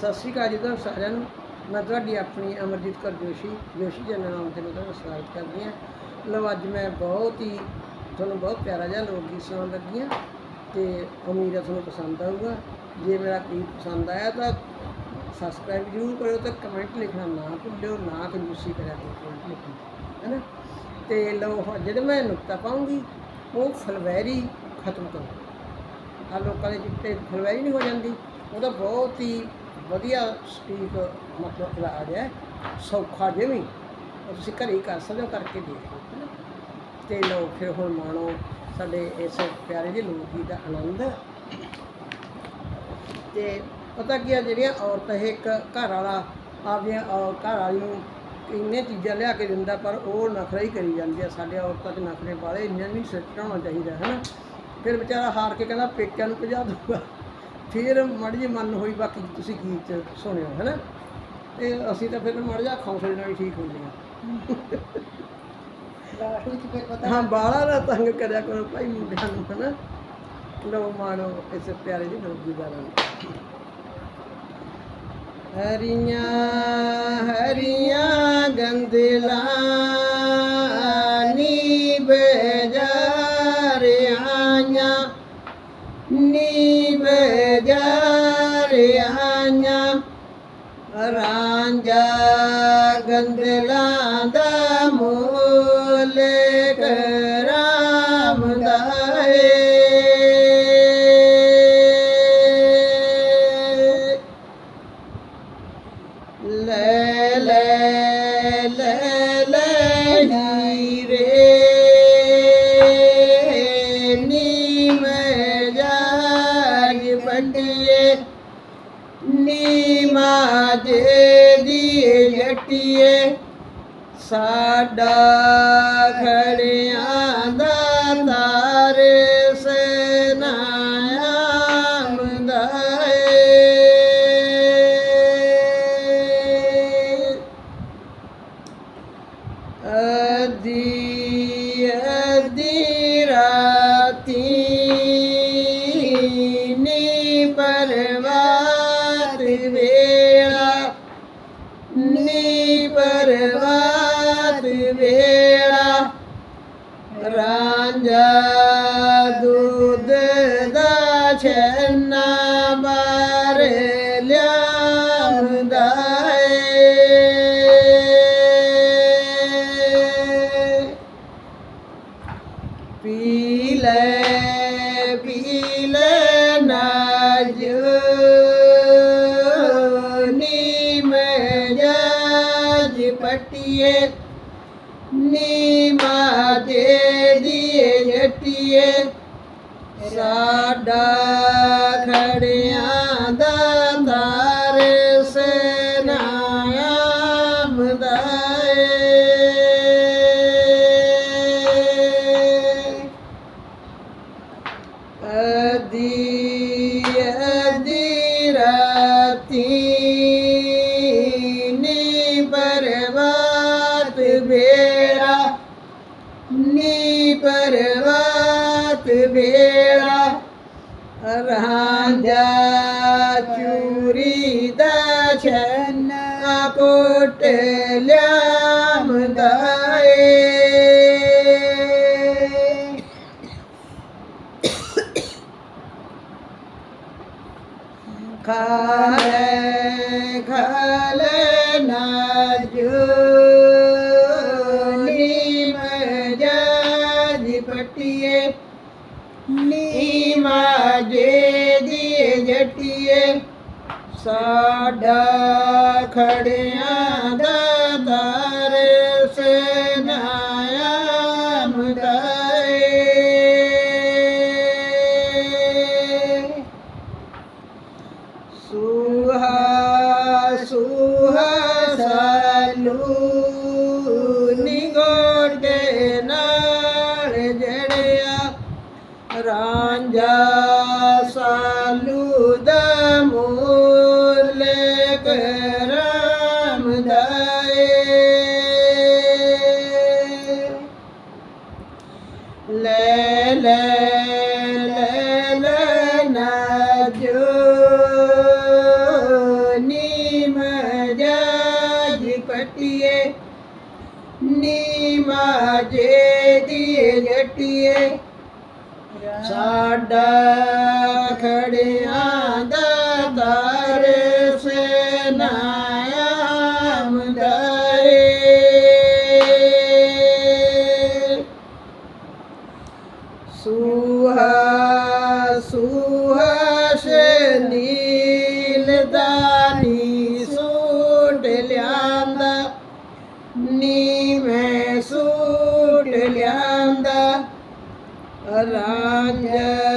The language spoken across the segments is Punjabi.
ਸਤਿ ਸ਼੍ਰੀ ਅਕਾਲ ਜੀ ਤੁਹਾਨੂੰ ਸਾਰਿਆਂ ਨੂੰ। ਮੈਂ ਤੁਹਾਡੀ ਆਪਣੀ ਅਮਰਜੀਤ ਕੌਰ ਜੋਸ਼ੀ ਜੋਸ਼ੀ ਚੈਨਲ ਨਾਮ ਤੇ ਮੈਂ ਤੁਹਾਡਾ ਸਵਾਗਤ ਕਰਦੀ ਹਾਂ। ਲਓ ਅੱਜ ਮੈਂ ਬਹੁਤ ਹੀ ਤੁਹਾਨੂੰ ਬਹੁਤ ਪਿਆਰਾ ਜਿਹਾ ਲੋਕ ਗੀਤ ਸੁਣਾਉਣ ਲੱਗੀ ਹਾਂ ਤੇ ਉਮੀਦ ਹੈ ਤੁਹਾਨੂੰ ਪਸੰਦ ਆਊਗਾ। ਜੇ ਮੇਰਾ ਗੀਤ ਪਸੰਦ ਆਇਆ ਤਾਂ ਸਬਸਕ੍ਰਾਈਬ ਜ਼ਰੂਰ ਕਰਿਓ ਤੇ ਕਮੈਂਟ ਲਿਖਣਾ ਨਾ ਭੁੱਲਿਓ, ਨਾ ਕੰਜੂਸੀ ਕਰਿਆ ਕਰੋ ਕਮੈਂਟ ਲਿਖਣ ਹੈਨਾ? ਤੇ ਲਓ ਹੁਣ ਜਿਹੜੇ ਮੈਂ ਨੁਕਤਾ ਪਾਉਂਗੀ, ਉਹ ਫਲਵੈਰੀ ਖਤਮ ਕਰੋ। ਆ ਲੋਕਾਂ ਦੇ ਚਿੱਟੇ ਫਲਵੈਰੀ ਨਹੀਂ ਹੋ ਜਾਂਦੀ ਉਹਦਾ ਬਹੁਤ ਹੀ ਵਧੀਆ ਸਟੀਕ ਮਤਲਬ ਇਲਾਜ ਹੈ ਸੌਖਾ ਜਿਵੇਂ ਉਹ ਤੁਸੀਂ ਘਰੇ ਹੀ ਕਰ ਸਕਦੇ ਹੋ, ਕਰਕੇ ਦੇਖੋ ਤੇ ਲਓ, ਫਿਰ ਹੁਣ ਮਾਣੋ, ਸਾਡੇ ਇਸ ਪਿਆਰੇ ਦੇ ਲੋਕ ਗੀਤ ਦਾ ਆਨੰਦ। ਤੇ ਪਤਾ ਕੀ ਆ, ਜਿਹੜੀਆਂ ਔਰਤਾਂ, ਇਹ ਇੱਕ ਘਰ ਵਾਲਾ, ਆਪਦੀਆਂ ਘਰ ਵਾਲੀ ਨੂੰ ਇੰਨੇ ਚੀਜ਼ਾਂ ਲਿਆ ਕੇ ਦਿੰਦਾ, ਪਰ ਉਹ ਨਖਰਾ ਹੀ ਕਰੀ ਜਾਂਦੀ ਆ। ਸਾਡੇ ਔਰਤਾਂ 'ਚ ਨਖਰੇ ਵਾਲੇ ਇੰਨੇ ਨਹੀਂ ਸਿਰ ਚੜਾਉਣਾ ਚਾਹੀਦਾ ਹੈ ਨਾ ਫਿਰ ਵਿਚਾਰਾ ਹਾਰ ਕੇ ਕਹਿੰਦਾ, ਪੇਕਿਆਂ ਨੂੰ ਭਜਾ ਦੂਗਾ ਫਿਰ ਮੜ ਜੀ ਮਨ ਹੋਈ ਬਾਕੀ ਤੁਸੀਂ ਗੀਤ ਸੁਣਿਓ ਹੈ ਨਾ ਤੇ ਅਸੀਂ ਤਾਂ ਫਿਰ ਮੜ ਜਾ ਖੌਸਲੇ ਨਾਲ ਹੀ ਠੀਕ ਹੁੰਦੇ ਆ। ਹਾਂ ਬਾਲਾ ਨਾ ਤੰਗ ਕਰਿਆ ਕਰੋ ਭਾਈ ਮੁੰਡਿਆਂ ਨੂੰ ਹੈ ਨਾ ਲਓ ਮਾਣੋ ਇਸ ਪਿਆਰੇ ਜਿਹੇ ਲੋਕੀ ਦਾ ਰੰਗ ਹਰੀਆਂ ਹਰੀਆਂ ਗੰਦਲਾਂ ਬਜਾਰਿਆਂਆਂ ਰਾਂਝਾ ਗੰਦਲਾਂ ਦਾ ਮੂਲ ਕਰਾਮਦਾਏ ਲੈ ਲੈ ਜੱਟੀਏ ਸਾਡਾ ਖੜਿਆਂ ਦਾ ਛੰਨਾ ਬਾਰ ਵੇੜਾ ਨੀ ਪਰਵਾਤ ਵੇੜਾ ਰਾਂਝਾ ਚੂਰੀ ਦਾ ਛੰਨਾ ਕੋਟ ਲਿਆਮਦਾਏ ਖਾਲੇ ਮਾਜੇ ਦੀ ਜਟੀਏ ਸਾਡਾ ਖੜਿਆਂ ਦਾ ਦਰ ਸਨਾਮਦਾਏ ਸੁਹਾ ਸੁਹਾ ਮਾਜੇ ਦੀ ਜਟੀਏ ਸਾਡਾ ਖੜਿਆਂ ਦਾ ਦਰ ਸਨਾਮ ਦਾਏ ਸੁਹਾ ਰਾਂਝਾ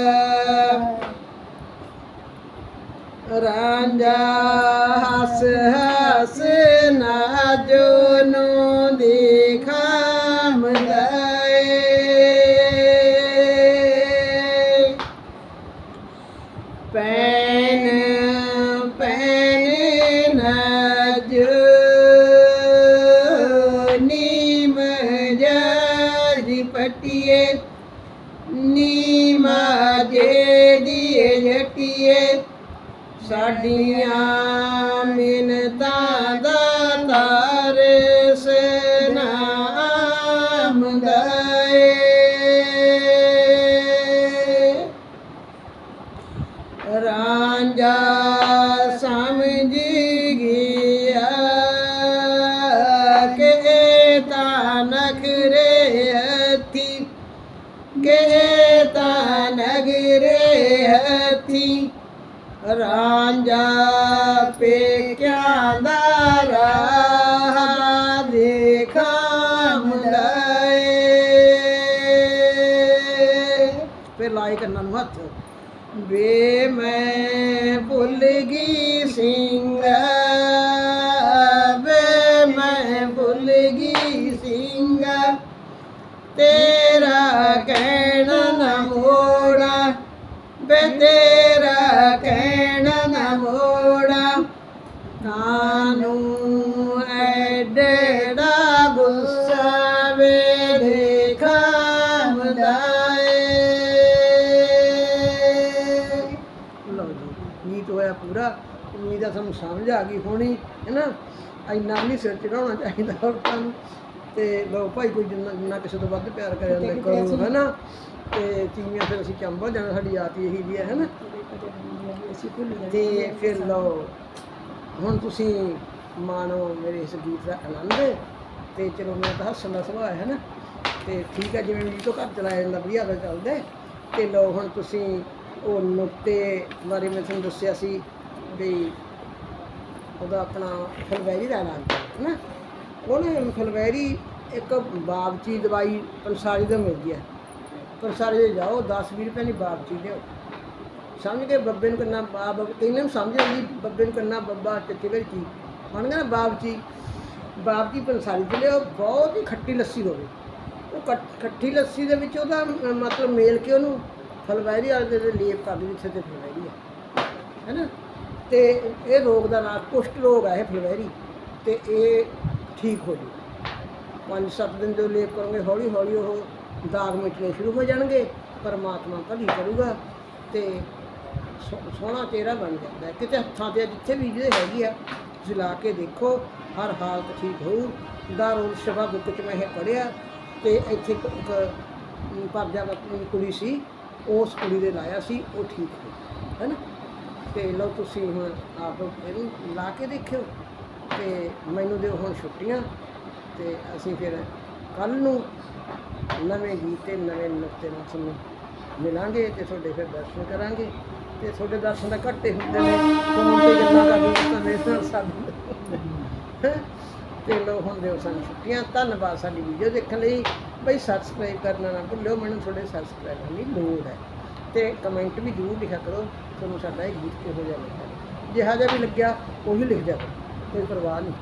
दिया मिनता ਰਾਂਝਾ ਪੇਕਿਆਂ ਦਾ ਰਾਹ ਦੇਖਾਮਦਾਏ ਫਿਰ ਲਾਏ ਕੰਨਾਂ ਨੂੰ ਹੱਥ। ਵੇ ਮੈਂ ਭੁੱਲ ਗਈ ਸਿੰਘ ਵੇ ਮੈਂ ਭੁੱਲ ਗਈ ਸਿੰਘ ਤੇਰਾ ਕਹਿਣਾ ਨਾ ਮੋੜਾ। ਵੇ ਗੀਤ ਹੋਇਆ ਪੂਰਾ ਉਮੀਦ ਆ ਤੁਹਾਨੂੰ ਸਮਝ ਆ ਗਈ ਹੋਣੀ ਹੈ ਨਾ? ਇੰਨਾ ਨਹੀਂ ਸਿਰ ਚੜਾਉਣਾ ਚਾਹੀਦਾ ਔਰਤਾਂ ਨੂੰ। ਤੇ ਲਓ ਭਾਈ ਕੋਈ ਜਿੰਨਾ ਜਿੰਨਾ ਕਿਸੇ ਤੋਂ ਵੱਧ ਪਿਆਰ ਕਰ ਜਾਂਦਾ ਕਰੋ ਹੈ ਨਾ? ਤੇ ਤੀਵੀਆਂ ਫਿਰ ਅਸੀਂ ਚੰਬਲ ਜਾਣਾ ਸਾਡੀ ਆਤੀ ਇਹੀ ਜੀ ਹੈ ਨਾ? ਤੇ ਫਿਰ ਲਓ ਹੁਣ ਤੁਸੀਂ ਮਾਣੋ ਮੇਰੇ ਇਸ ਗੀਤ ਦਾ ਆਨੰਦ ਤੇ ਚਲੋ ਮੈਂ ਤਾਂ ਹੱਸਣ ਦਾ ਸੁਭਾਅ ਹੈ ਨਾ? ਤੇ ਠੀਕ ਹੈ ਜਿਵੇਂ ਵੀ ਤੋਂ ਘਰ ਚਲਾਇਆ ਜਾਂਦਾ ਵਧੀਆ ਦਾ ਚੱਲਦਾ। ਤੇ ਲਓ ਹੁਣ ਤੁਸੀਂ ਉਹ ਨੁਕਤੇ ਬਾਰੇ ਮੈਂ ਤੁਹਾਨੂੰ ਦੱਸਿਆ ਸੀ ਵੀ ਉਹਦਾ ਆਪਣਾ ਫਲਵੈਰੀ ਦਾ ਇਲਾਜ ਹੈ ਨਾ ਉਹਨੇ ਫਲਵੈਰੀ ਇੱਕ ਬਾਗਚੀ ਦਵਾਈ ਪੰਸਾਰੀ ਤੋਂ ਮਿਲਦੀ ਹੈ। ਪੰਸਾਰੀ ਦੇ ਜਾਓ 10 20 ਰੁਪਏ ਦੀ ਬਾਗਚੀ ਲਿਓ ਸਮਝ ਕੇ ਬੱਬੇ ਨੂੰ ਕਰਨਾ ਬਾਬ ਕਹਿੰਦੇ ਨੂੰ ਸਮਝ ਆਉਂਦੀ ਬੱਬੇ ਨੂੰ ਕਰਨਾ ਬੱਬਾ ਚੱਕੇ ਵਿੱਚ ਕੀ ਬਣ ਗਿਆ ਨਾ ਬਾਬਚੀ ਬਾਬਚੀ ਪੰਸਾਰੀ ਤੇ ਲਿਓ, ਬਹੁਤ ਹੀ ਖੱਟੀ ਲੱਸੀ ਹੋਵੇ ਉਹ ਖੱਟ- ਖੱਟੀ ਲੱਸੀ ਦੇ ਵਿੱਚ ਉਹਦਾ ਮਤਲਬ ਮੇਲ ਕੇ ਉਹਨੂੰ ਫਲਵੈਰੀ ਵਾਲੇ ਦੇ ਲੇਪ ਕਰ ਦੇ ਜਿੱਥੇ ਤੇ ਫਲਵੈਰੀ ਹੈ ਹੈਨਾ ਤੇ ਇਹ ਰੋਗ ਦਾ ਨਾਮ ਕੁਸ਼ਟ ਰੋਗ ਹੈ ਇਹ ਫਲਵੈਰੀ ਤੇ ਇਹ ਠੀਕ ਹੋ ਜੂ। ਪੰਜ ਸੱਤ ਦਿਨ ਜੋ ਲੇਪ ਕਰੋਗੇ, ਹੌਲੀ ਹੌਲੀ ਉਹ ਦਾਗ ਮਿਟਣੇ ਸ਼ੁਰੂ ਹੋ ਜਾਣਗੇ, ਪਰਮਾਤਮਾ ਭਲੀ ਕਰੂਗਾ। ਤੇ ਸੋ- ਸੋਹਣਾ ਚਿਹਰਾ ਬਣ ਜਾਂਦਾ ਕਿਤੇ ਹੱਥਾਂ ਤੇ ਜਿੱਥੇ ਵੀ ਜਿਹਦੇ ਹੈਗੀ ਆ ਤੁਸੀਂ ਲਾ ਕੇ ਦੇਖੋ, ਹਰ ਹਾਲਤ ਠੀਕ ਹੋਊ। ਦਾਰੁਲ ਸ਼ਫਾ ਬੁੱਕ ਚ ਮੈਂ ਇਹ ਪੜਿਆ ਤੇ ਇੱਥੇ ਇੱਕ ਇੱਕ ਪਰਜਾ ਕੁੜੀ ਸੀ। ਉਸ ਕੁੜੀ ਦੇ ਲਾਇਆ ਸੀ, ਉਹ ਠੀਕ ਹੋ ਹੈਨਾ ਤੇ ਲਓ ਤੁਸੀਂ ਹੁਣ ਆਪ ਇਹਨੂੰ ਲਾ ਕੇ ਦੇਖਿਓ ਤੇ ਮੈਨੂੰ ਦਿਓ ਹੁਣ ਛੁੱਟੀਆਂ ਤੇ ਅਸੀਂ ਫਿਰ ਕੱਲ ਨੂੰ ਨਵੇਂ ਗੀਤ ਤੇ ਨਵੇਂ ਨੁਕਤੇ ਨਾਲ ਤੁਹਾਨੂੰ ਮਿਲਾਂਗੇ ਤੇ ਤੁਹਾਡੇ ਫਿਰ ਦਰਸ਼ਨ ਕਰਾਂਗੇ ਤੇ ਤੁਹਾਡੇ ਦਰਸ਼ਨ ਦਾ ਘੱਟੇ ਹੁੰਦੇ ਨੇ ਫੋਨ ਤੇ ਗੱਲਾਂ ਕਰਦੇ ਤਾਂ ਮੇਰੇ ਨਾਲ ਸਭ ਲੋ ਹੁੰਦੇ ਹੋ ਸਾਨੂੰ ਛੁੱਟੀਆਂ, ਧੰਨਵਾਦ ਸਾਡੀ ਵੀਡੀਓ ਦੇਖਣ ਲਈ। ਬਈ ਸਬਸਕ੍ਰਾਈਬ ਕਰਨਾ ਨਾ ਭੁੱਲਿਓ, ਮੈਨੂੰ ਤੁਹਾਡੇ ਸਬਸਕ੍ਰਾਈਬਰ ਦੀ ਲੋੜ ਹੈ। ਤੇ ਕਮੈਂਟ ਵੀ ਜ਼ਰੂਰ ਲਿਖਿਆ ਕਰੋ, ਤੁਹਾਨੂੰ ਸਾਡਾ ਇਹ ਗੀਤ ਕਿਹੋ ਜਿਹਾ ਲੱਗਿਆ। ਜਿਹਾ ਜਿਹਾ ਵੀ ਲੱਗਿਆ, ਉਹੀ ਲਿਖ ਦਿਆ ਕਰੋ, ਕੋਈ ਪਰਵਾਹ ਨਹੀਂ।